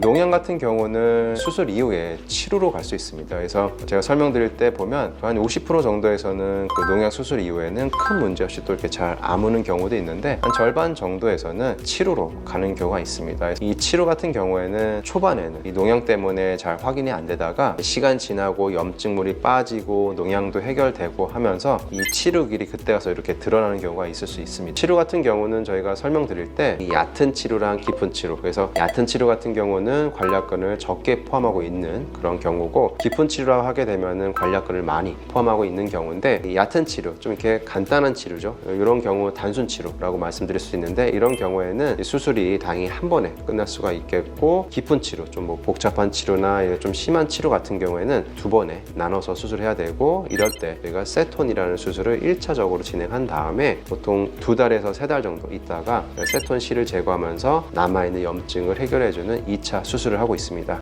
농양 같은 경우는 수술 이후에 치료로 갈 수 있습니다. 그래서 제가 설명드릴 때 보면 한 50% 정도에서는 그 농양 수술 이후에는 큰 문제 없이 또 이렇게 잘 아무는 경우도 있는데 한 절반 정도에서는 치료로 가는 경우가 있습니다. 이 치료 같은 경우에는 초반에는 이 농양 때문에 잘 확인이 안 되다가 시간 지나고 염증물이 빠지고 농양도 해결되고 하면서 이 치료 길이 그때 가서 이렇게 드러나는 경우가 있을 수 있습니다. 치료 같은 경우는 저희가 설명드릴 때이 얕은 치료랑 깊은 치료 그래서 얕은 치료 같은 경우는 관략근을 적게 포함하고 있는 그런 경우고 깊은 치료라고 하게 되면은 관략근을 많이 포함하고 있는 경우인데 이 얕은 치료 좀 이렇게 간단한 치료죠. 이런 경우 단순 치료라고 말씀드릴 수 있는데 이런 경우에는 이 수술이 당연히 한 번에 끝날 수가 있겠고 깊은 치료 좀 뭐 복잡한 치료나 좀 심한 치료 같은 경우에는 두 번에 나눠서 수술해야 되고 이럴 때 저희가 세톤이라는 수술을 1차적으로 진행한 다음에 보통 두 달에서 세 달 정도 있다가 세톤 실을 제거하면서 남아있는 염증을 해결해주는 2차 수술을 하고 있습니다.